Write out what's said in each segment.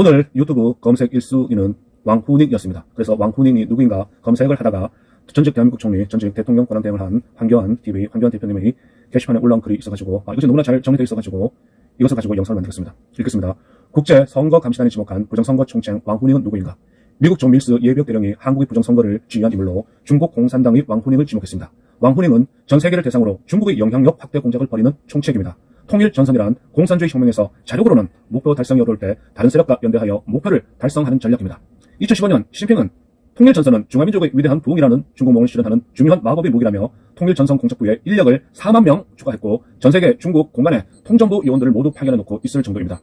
오늘 유튜브 검색 1순위는 왕후닝이었습니다. 그래서 왕후닝이 누구인가 검색을 하다가 전직 대한민국 총리, 전직 대통령 권한 대행을 한 황교안 TV, 황교안 대표님의 게시판에 올라온 글이 있어가지고 아, 이것이 너무나 잘 정리되어 있어가지고 이것을 가지고 영상을 만들었습니다. 읽겠습니다. 국제 선거 감시단이 지목한 부정선거 총책 왕후닝은 누구인가? 미국 존 밀스 예비역 대령이 한국의 부정선거를 지휘한 인물로 중국 공산당의 왕후닝을 지목했습니다. 왕후닝은 전 세계를 대상으로 중국의 영향력 확대 공작을 벌이는 총책입니다. 통일 전선이란 공산주의 혁명에서 자력으로는 목표 달성이 어려울 때 다른 세력과 연대하여 목표를 달성하는 전략입니다. 2015년 시진핑은 통일 전선은 중화민족의 위대한 부흥이라는 중국몽을 실현하는 중요한 마법의 무기라며 통일 전선 공작부에 인력을 4만 명 추가했고 전 세계 중국 공간에 통정부 요원들을 모두 파견해 놓고 있을 정도입니다.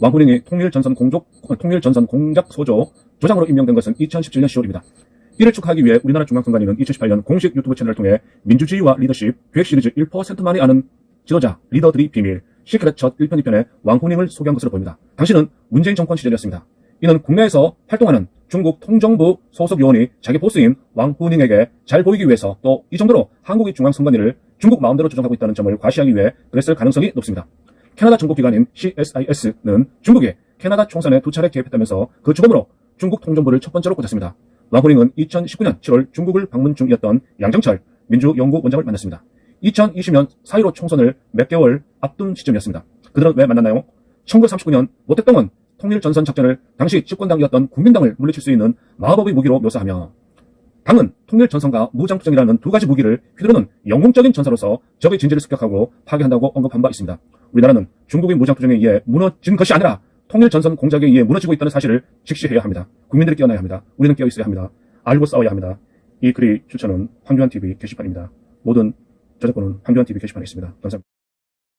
왕후닝이 통일 전선 공족 통일 전선 공작 소조 조장으로 임명된 것은 2017년 10월입니다. 이를 축하하기 위해 우리나라 중앙선관위는 2018년 공식 유튜브 채널을 통해 민주주의와 리더십 기획 시리즈 1%만이 아는 지도자 리더들이 비밀 시크릿 첫 1편 2편에 왕후닝을 소개한 것으로 보입니다. 당시는 문재인 정권 시절이었습니다. 이는 국내에서 활동하는 중국 통정부 소속 요원이 자기 보스인 왕후닝에게 잘 보이기 위해서 또 이 정도로 한국의 중앙선관위를 중국 마음대로 조정하고 있다는 점을 과시하기 위해 그랬을 가능성이 높습니다. 캐나다 정보기관인 CSIS는 중국이 캐나다 총선에 두 차례 개입했다면서 그 주범으로 중국 통정부를 첫 번째로 꽂았습니다. 왕후닝은 2019년 7월 중국을 방문 중이었던 양정철 민주연구원장을 만났습니다. 2020년 4.15 총선을 몇 개월 앞둔 시점이었습니다. 그들은 왜 만났나요? 1939년 모택동은 통일전선 작전을 당시 집권당이었던 국민당을 물리칠 수 있는 마법의 무기로 묘사하며 당은 통일전선과 무장투쟁이라는 두 가지 무기를 휘두르는 영웅적인 전사로서 적의 진지를 습격하고 파괴한다고 언급한 바 있습니다. 우리나라는 중국의 무장투쟁에 의해 무너진 것이 아니라 통일전선 공작에 의해 무너지고 있다는 사실을 직시해야 합니다. 국민들이 깨어나야 합니다. 우리는 깨어 있어야 합니다. 알고 싸워야 합니다. 이 글의 추천은 황교안TV 게시판입니다. 모든 저작권은 황교안TV 게시판에 있습니다. 감사합니다.